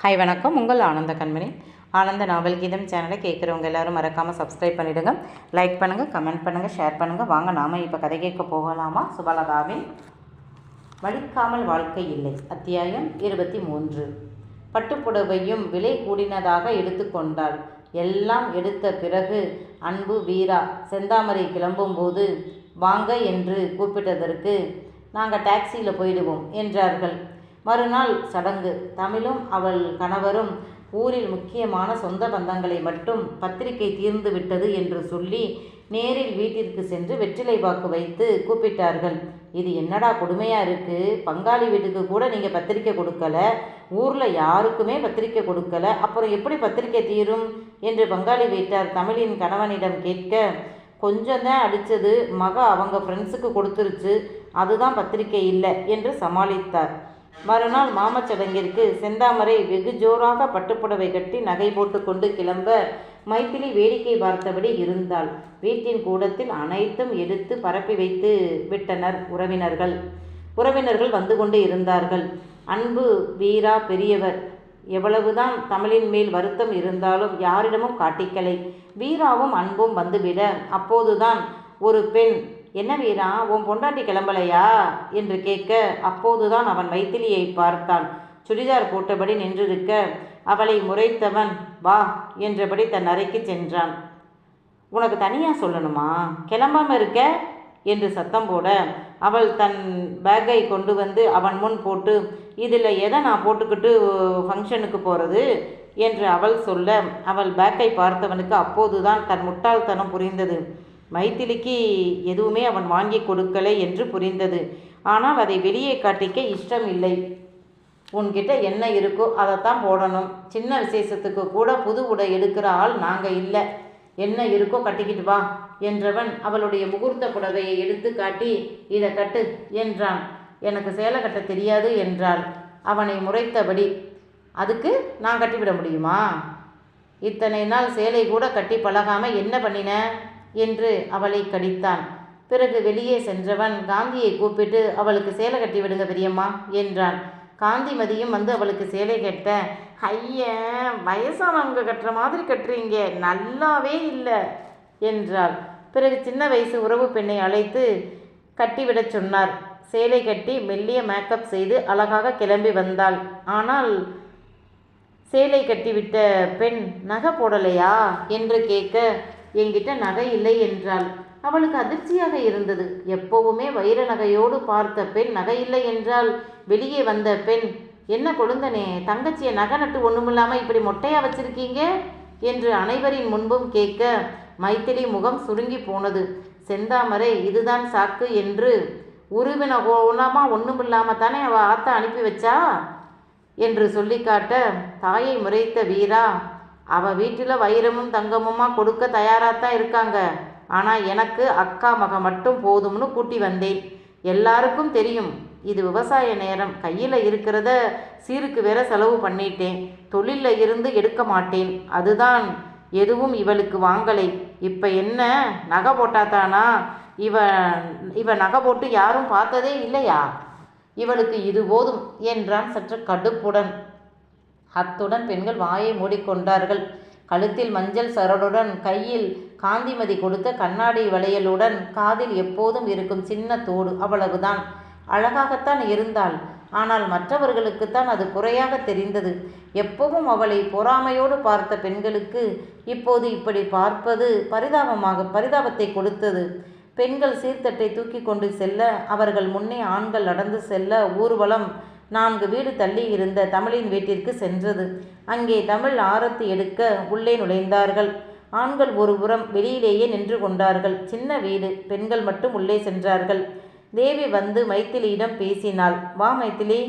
Hi வணக்கம். உங்கள் ஆனந்த கண்மணி. ஆனந்த நாவல் கீதம் சேனலை கேட்குறவங்க எல்லாரும் மறக்காமல் சப்ஸ்கிரைப் பண்ணிவிடுங்க லைக் பண்ணுங்கள் கமெண்ட் பண்ணுங்கள் ஷேர் பண்ணுங்கள் வாங்க நாம் இப்போ கதை கேட்க போகலாமா? சுபலதாவின் வலிக்காமல் வாழ்க்கை இல்லை. அத்தியாயம் இருபத்தி மூன்று. பட்டுப்புடவையும் விலை கூடினதாக எடுத்துக்கொண்டாள் எல்லாம் எடுத்த பிறகு அன்பு வீரா செந்தாமரை கிளம்பும்போது வாங்க என்று கூப்பிட்டதற்கு நாங்கள் டாக்ஸியில் போயிடுவோம் என்றார்கள். மறுநாள் சடங்கு. தமிழும் அவள் கணவரும் ஊரில் முக்கியமான சொந்த பந்தங்களை மட்டும் பத்திரிகை தீர்ந்து விட்டது என்று சொல்லி நேரில் வீட்டிற்கு சென்று வெற்றிலை வாக்கு வைத்து கூப்பிட்டார்கள். இது என்னடா கொடுமையாக இருக்குது பங்காளி வீட்டுக்கு கூட நீங்கள் பத்திரிக்கை கொடுக்கல. ஊரில் யாருக்குமே பத்திரிக்கை கொடுக்கல. அப்புறம் எப்படி பத்திரிக்கை தீரும்? என்று பங்காளி வீட்டார் தமிழின் கணவனிடம் கேட்க கொஞ்சம் தான் அடித்தது மக அவங்க ஃப்ரெண்ட்ஸுக்கு கொடுத்துருச்சு. அதுதான் பத்திரிக்கை இல்லை என்று சமாளித்தார். மறுநாள் மாமச்சடங்கிற்கு செந்தாமரை வெகு ஜோராக பட்டுப்புடவை கட்டி நகை போட்டுக்கொண்டு கிளம்ப மைத்திலி வேடிக்கை பார்த்தபடி இருந்தாள். வீட்டின் கூடத்தில் அனைத்தும் எடுத்து பரப்பி வைத்து விட்டனர் உறவினர்கள். உறவினர்கள் வந்து கொண்டு இருந்தார்கள். அன்பு வீரா பெரியவர் எவ்வளவுதான் தமிழின் மேல் வருத்தம் இருந்தாலும் யாரிடமும் காட்டிக்கலை. வீராவும் அன்பும் வந்துவிட அப்போதுதான் ஒரு பெண் என்ன வீரா உன் பொண்டாட்டி கிளம்பலையா? என்று கேட்க அப்போதுதான் அவன் மைத்திலியை பார்த்தான். சுடிதார் போட்டபடி நின்றிருக்க அவளை முறைத்தவன் வா என்றபடி தன் அறைக்கு சென்றான். உனக்கு தனியாக சொல்லணுமா? கிளம்பாம இருக்க? என்று சத்தம் போட அவள் தன் பேக்கை கொண்டு வந்து அவன் முன் போட்டு இதில் எதை நான் போட்டுக்கிட்டு ஃபங்க்ஷனுக்கு போகிறது என்று அவள் சொல்ல அவள் பேக்கை பார்த்தவனுக்கு அப்போதுதான் தன் முட்டாள்தனம் புரிந்தது. மைத்திலிக்கு எதுவுமே அவன் வாங்கி கொடுக்கலை என்று புரிந்தது. ஆனால் அதை வெளியே காட்டிக்க இஷ்டம் இல்லை உன்கிட்ட என்ன இருக்கோ அதைத்தான் போடணும். சின்ன விசேஷத்துக்கு கூட புது உடை எடுக்கிற ஆள் நாங்கள் இல்லை. என்ன இருக்கோ கட்டிக்கிட்டு வா என்றவன் அவளுடைய முகூர்த்த புடவையை எடுத்து காட்டி இதை கட்டு என்றான். எனக்கு சேலை கட்ட தெரியாது என்றாள். அவனை முறைத்தபடி அதுக்கு நான் கட்டிவிட முடியுமா? இத்தனை நாள் சேலை கூட கட்டி பழகாமல் என்ன பண்ணின? என்று அவளை கடித்தான். பிறகு வெளியே சென்றவன் காந்தியை கூப்பிட்டு அவளுக்கு சேலை கட்டி விடுங்க பெரியம்மா என்றான். காந்திமதியும் வந்து அவளுக்கு சேலை கட்ட ஐய வயசானவங்க கட்டுற மாதிரி கட்டுறீங்க நல்லாவே இல்லை என்றாள். பிறகு சின்ன வயசு உறவு பெண்ணை அழைத்து கட்டிவிடச் சொன்னார். சேலை கட்டி மெல்லிய மேக்கப் செய்து அழகாக கிளம்பி வந்தாள். ஆனால் சேலை கட்டிவிட்ட பெண் நகை போடலையா? என்று கேட்க என்கிட்ட நகை இல்லை என்றாள். அவளுக்கு அதிர்ச்சியாக இருந்தது. எப்போவுமே வைர நகையோடு பார்த்த பெண் நகை இல்லை என்றால் வெளியே வந்த பெண் என்ன கொழுந்தனே தங்கச்சியை நகை நட்டு ஒன்றுமில்லாமல் இப்படி மொட்டையா வச்சிருக்கீங்க? என்று அனைவரின் முன்பும் கேட்க மைத்திலி முகம் சுருங்கி போனது. செந்தாமரை இதுதான் சாக்கு என்று உருவின கோணமா ஒன்றுமில்லாமல் தானே அவள் ஆத்தா அனுப்பி வச்சா? என்று சொல்லி காட்ட தாயை முறைத்த வீரா அவள் வீட்டில் வைரமும் தங்கமுமா கொடுக்க தயாராகத்தான் இருக்காங்க. ஆனால் எனக்கு அக்கா மக மட்டும் போதும்னு கூட்டி வந்தேன். எல்லாருக்கும் தெரியும் இது விவசாய நேரம். கையில் இருக்கிறத சீருக்கு வேற செலவு பண்ணிட்டேன். தொழிலில் இருந்து எடுக்க மாட்டேன். அதுதான் எதுவும் இவளுக்கு வாங்கலை. இப்போ என்ன நகை போட்டாத்தானா இவ இவ நகை போட்டு யாரும் பார்த்ததே இல்லையா? இவளுக்கு இது போதும் என்றான் சற்று கடுப்புடன். அத்துடன் பெண்கள் வாயை மூடிக்கொண்டார்கள். கழுத்தில் மஞ்சள் சரடுடன் கையில் காந்திமதி கொடுத்த கண்ணாடி வளையலுடன் காதில் எப்போதும் இருக்கும் சின்ன தோடு அவ்வளவுதான். அழகாகத்தான் இருந்தாள். ஆனால் மற்றவர்களுக்குத்தான் அது குறையாக தெரிந்தது. எப்பவும் அவளை பொறாமையோடு பார்த்த பெண்களுக்கு இப்போது இப்படி பார்ப்பது பரிதாபமாக பரிதாபத்தை கொடுத்தது. பெண்கள் சீர்தட்டை தூக்கி கொண்டு செல்ல அவர்கள் முன்னே ஆண்கள் நடந்து செல்ல ஊர்வலம் நான்கு வீடு தள்ளி இருந்த தமிழின் வீட்டிற்கு சென்றது. அங்கே தமிழ் ஆரத்தி எடுக்க உள்ளே நுழைந்தார்கள். ஆண்கள் ஒரு புறம் வெளியிலேயே நின்று கொண்டார்கள். சின்ன வீடு பெண்கள் மட்டும் உள்ளே சென்றார்கள். தேவி வந்து மைத்திலியிடம் பேசினாள். வா மைத்திலி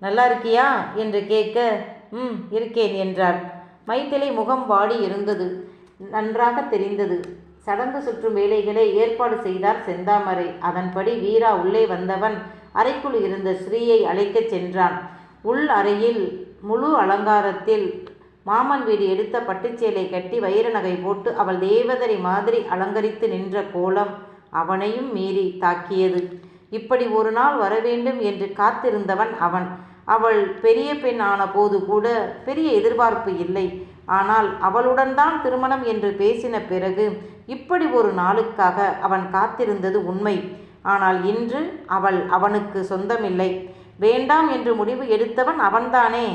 நல்லா இருக்கியா? என்று கேட்க ம் இருக்கேன் என்றாள். மைத்திலி முகம் வாடி இருந்தது. நன்றாக தெரிந்தது. சடங்கு சுற்றும் வேலைகளை ஏற்பாடு செய்தார் செந்தாமரை. அதன்படி வீரா உள்ளே வந்தவன் அறைக்குள் இருந்த ஸ்ரீயை அழைக்கச் சென்றான். உள் அறையில் முழு அலங்காரத்தில் மாமன் வீடு எடுத்த பட்டுச்சேலை கட்டி வைர நகை போட்டு அவள் தேவதரை மாதிரி அலங்கரித்து நின்ற கோலம் அவனையும் மீறி தாக்கியது. இப்படி ஒரு நாள் வரவேண்டும் என்று காத்திருந்தவன் அவன். அவள் பெரிய பெண் ஆன போது கூட பெரிய எதிர்பார்ப்பு இல்லை. ஆனால் அவளுடன் தான் திருமணம் என்று பேசின பிறகு இப்படி ஒரு நாளுக்காக அவன் காத்திருந்தது உண்மை. ஆனால் இன்று அவள் அவனுக்கு சொந்தமில்லை. வேண்டாம் என்று முடிவு எடுத்தவன் அவன்தானே?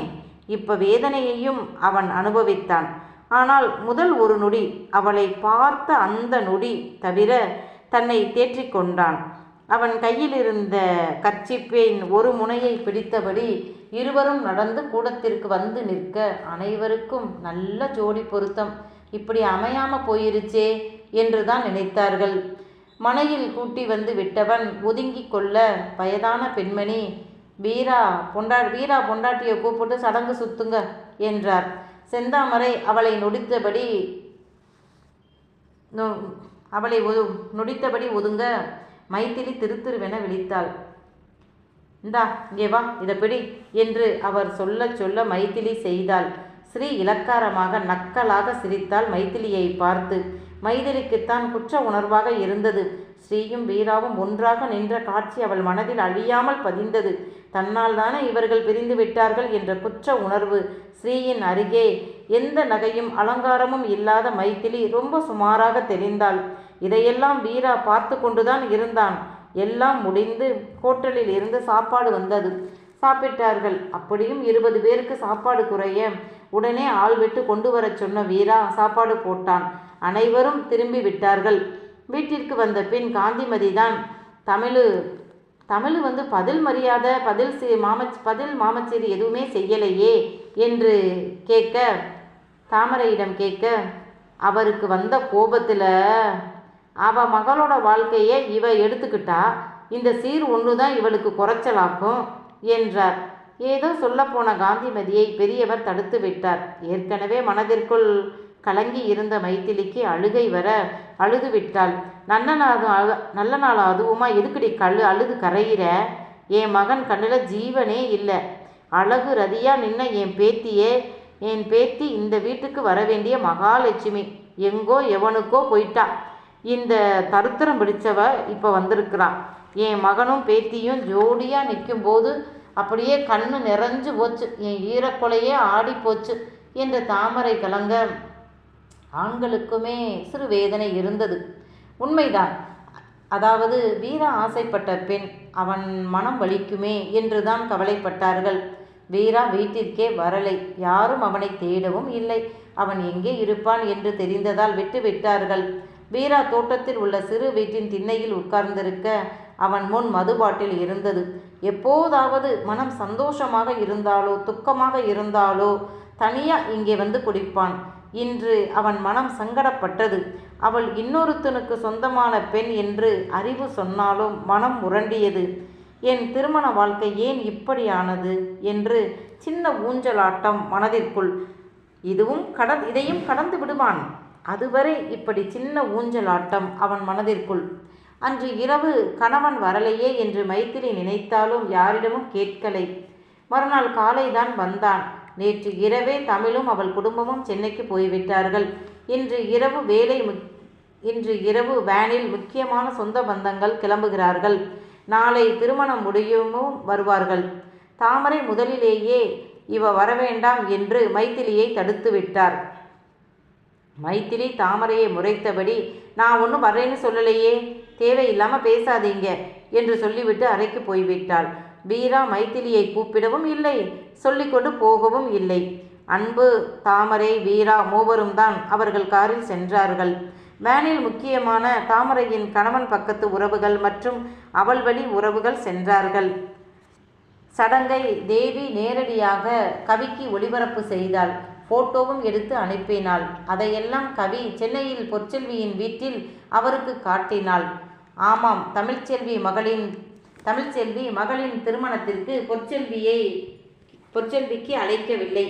இப்ப வேதனையையும் அவன் அனுபவித்தான். ஆனால் முதல் ஒரு நொடி அவளை பார்த்த அந்த நொடி தவிர தன்னை தேற்றிக் கொண்டான். அவன் கையில் இருந்த ஒரு முனையை பிடித்தபடி இருவரும் நடந்து கூடத்திற்கு வந்து நிற்க அனைவருக்கும் நல்ல ஜோடி பொருத்தம். இப்படி அமையாம போயிருச்சே என்று தான் நினைத்தார்கள். மனையில் கூட்டி வந்து விட்டவன் ஒதுங்கி கொள்ள வயதான பெண்மணி வீரா பொண்டா வீரா பொண்டாட்டியை கூப்பிட்டு சடங்கு சுத்துங்க என்றார். செந்தாமரை அவளை நொடித்தபடி அவளை ஒது நொடித்தபடி ஒதுங்க மைத்திலி திருத்திருவென விழித்தாள். இந்தா இங்கே வா இதை பிடி என்று அவர் சொல்ல சொல்ல மைத்திலி செய்தாள். ஸ்ரீ இலக்காரமாக நக்கலாக சிரித்தாள் மைத்திலியை பார்த்து. மைதிலிக்குத்தான் குற்ற உணர்வாக இருந்தது. ஸ்ரீயும் வீராவும் ஒன்றாக நின்ற காட்சி அவள் மனதில் அழியாமல் பதிந்தது. தன்னால் தானே இவர்கள் பிரிந்து விட்டார்கள் என்ற குற்ற உணர்வு ஸ்ரீயின் அருகே எந்த நகையும் அலங்காரமும் இல்லாத மைத்திலி ரொம்ப சுமாராக தெரிந்தாள் இதையெல்லாம் வீரா பார்த்து கொண்டுதான் இருந்தான். எல்லாம் முடிந்து ஹோட்டலில் இருந்து சாப்பாடு வந்தது. சாப்பிட்டார்கள். அப்படியும் இருபது பேருக்கு சாப்பாடு குறைய உடனே ஆள் விட்டு கொண்டு வர சொன்ன வீரா சாப்பாடு போட்டான். அனைவரும் திரும்பி விட்டார்கள். வீட்டிற்கு வந்த பின் காந்திமதி தான் தமிழு தமிழ் வந்து பதில் மரியாதை பதில் சி மாமச் பதில் மாமச்சேரி எதுவுமே செய்யலையே என்று கேட்க தாமரையிடம் கேட்க அவருக்கு வந்த கோபத்தில் அவ மகளோட வாழ்க்கையை இவ எடுத்துக்கிட்டா இந்த சீர் ஒன்று தான் இவளுக்கு குறைச்சலாக்கும். என்றார். ஏதோ சொல்லப்போன காந்திமதியை பெரியவர் தடுத்து விட்டார். ஏற்கனவே மனதிற்குள் கலங்கி இருந்த மைத்திலிக்கு அழுகை வர அழுது விட்டாள். நல்ல நாள் அழ- நல்ல நாள் அதுவுமா எதுக்குடி கழு அழுது கரையிற? என் மகன் கண்ணில் ஜீவனே இல்லை. அழகு ரதியா நின்ன என் பேத்தியே என் பேத்தி இந்த வீட்டுக்கு வர வேண்டிய மகாலட்சுமி. எங்கோ எவனுக்கோ போயிட்டா. இந்த தருத்திரம் பிடிச்சவ இப்போ வந்திருக்கிறான் என் மகனும் பேத்தியும் ஜோடியாக நிற்கும்போது அப்படியே கண்ணு நிறைஞ்சு போச்சு. என் ஈரக்கொலையே ஆடி போச்சு என்று தாமரை கலங்க ஆண்களுக்குமே சிறு வேதனை இருந்தது. உண்மைதான். அதாவது வீரா ஆசைப்பட்ட பெண் அவன் மனம் வலிக்குமே என்றுதான் கவலைப்பட்டார்கள். வீரா வீட்டிற்கே வரலை. யாரும் அவனை தேடவும் இல்லை. அவன் எங்கே இருப்பான் என்று தெரிந்ததால் விட்டு விட்டார்கள். வீரா தோட்டத்தில் உள்ள சிறு வீட்டின் திண்ணையில் உட்கார்ந்திருக்க அவன் முன் மதுபாட்டில் இருந்தது. எப்போதாவது மனம் சந்தோஷமாக இருந்தாலோ துக்கமாக இருந்தாலோ தனியா இங்கே வந்து குடிப்பான். இன்று அவன் மனம் சங்கடப்பட்டது. அவள் இன்னொருத்தனுக்கு சொந்தமான பெண் என்று அறிவு சொன்னாலும் மனம் முரண்டியது என் திருமண வாழ்க்கை ஏன் இப்படியானது? என்று சின்ன ஊஞ்சலாட்டம் மனதிற்குள். இதுவும் கடந் இதையும் கடந்து விடுவான். அதுவரை இப்படி சின்ன ஊஞ்சலாட்டம் அவன் மனதிற்குள். அன்று இரவு கணவன் வரலையே என்று மைத்திரி நினைத்தாலும் யாரிடமும் கேட்கலை. மறுநாள் காலைதான் வந்தான். நேற்று இரவே தமிழும் அவள் குடும்பமும் சென்னைக்கு போய்விட்டார்கள். இன்று இரவு வேலை இன்று இரவு வேனில் முக்கியமான சொந்த பந்தங்கள் கிளம்புகிறார்கள். நாளை திருமணம் முடியுமும் வருவார்கள். தாமரை முதலிலேயே இவ வரவேண்டாம் என்று மைத்திலியை தடுத்து விட்டார். மைத்திலி தாமரையை முறைத்தபடி நான் ஒன்றும் வரேன்னு சொல்லலையே. தேவையில்லாமல் பேசாதீங்க என்று சொல்லிவிட்டு அறைக்கு போய்விட்டாள். வீரா மைத்திலியை கூப்பிடவும் இல்லை சொல்லிக்கொண்டு போகவும் இல்லை. அன்பு தாமரை வீரா மூவரும் தான் அவர்கள் காரில் சென்றார்கள். வேனில் முக்கியமான தாமரையின் கணவன் பக்கத்து உறவுகள் மற்றும் அவள் வழி உறவுகள் சென்றார்கள். சடங்கை தேவி நேரடியாக கவிக்கு ஒளிபரப்பு செய்தாள். போட்டோவும் எடுத்து அனுப்பினாள். அதையெல்லாம் கவி சென்னையில் பொற்செல்வியின் வீட்டில் அவருக்கு காட்டினாள். ஆமாம் தமிழ்ச்செல்வி மகளின் தமிழ்ச்செல்வி மகளின் திருமணத்திற்கு பொற்செல்வியை பொற்செல்விக்கு அழைக்கவில்லை.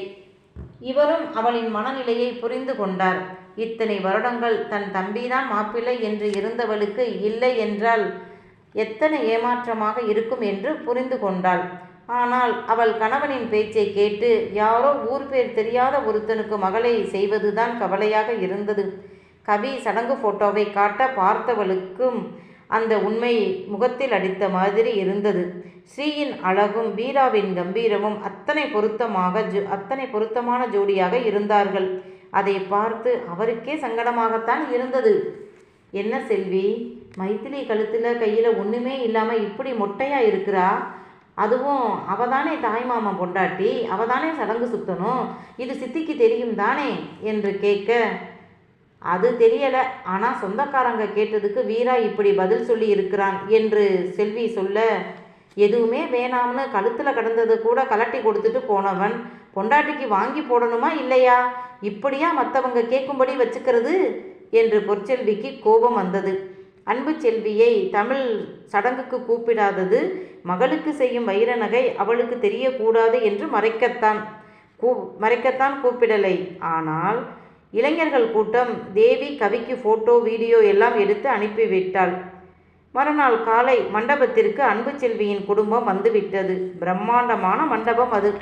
இவரும் அவளின் மனநிலையை புரிந்து கொண்டார். இத்தனை வருடங்கள் தன் தம்பிதான் மாப்பிள்ளை என்று இருந்தவளுக்கு இல்லை என்றால் எத்தனை ஏமாற்றமாக இருக்கும் என்று புரிந்து கொண்டாள். ஆனால் அவள் கணவனின் பேச்சை கேட்டு யாரோ ஊர் பேர் தெரியாத ஒருத்தனுக்கு மகளை செய்வதுதான் கவலையாக இருந்தது. கவி சடங்கு போட்டோவை காட்ட பார்த்தவளுக்கும் அந்த உண்மை முகத்தில் அடித்த மாதிரி இருந்தது. ஸ்ரீயின் அழகும் வீராவின் கம்பீரமும் அத்தனை பொருத்தமாக ஜோ அத்தனை பொருத்தமான ஜோடியாக இருந்தார்கள். அதை பார்த்து அவருக்கே சங்கடமாகத்தான் இருந்தது. என்ன செல்வி மைத்திலி கழுத்தில் கையில் ஒன்றுமே இல்லாமல் இப்படி மொட்டையாக இருக்கிறா? அதுவும் அவள் தானே தாய்மாமன் பொண்டாட்டி அவள் தானே சடங்கு சுத்தணும் இது சித்திக்கு தெரியும் தானே என்று கேட்க அது தெரியலை. ஆனால் சொந்தக்காரங்க கேட்டதுக்கு வீரா இப்படி பதில் சொல்லி இருக்கிறான் என்று செல்வி சொல்ல எதுவுமே வேணாம்னு கழுத்தில் கடந்தது கூட கலட்டி கொடுத்துட்டு போனவன் பொண்டாட்டிக்கு வாங்கி போடணுமா இல்லையா? இப்படியா மற்றவங்க கேட்கும்படி வச்சுக்கிறது? என்று பொற்செல்விக்கு கோபம் வந்தது. அன்பு செல்வியை தமிழ் சடங்குக்கு கூப்பிடாதது மகளுக்கு செய்யும் வைர நகை அவளுக்கு தெரியக்கூடாது என்று மறைக்கத்தான் கூ மறைக்கத்தான் கூப்பிடலை. ஆனால் இளைஞர்கள் கூட்டம் தேவி கவிக்கு ஃபோட்டோ வீடியோ எல்லாம் எடுத்து அனுப்பிவிட்டாள். மறுநாள் காலை மண்டபத்திற்கு அன்பு செல்வியின் குடும்பம் வந்துவிட்டது. பிரம்மாண்டமான மண்டபம் அது.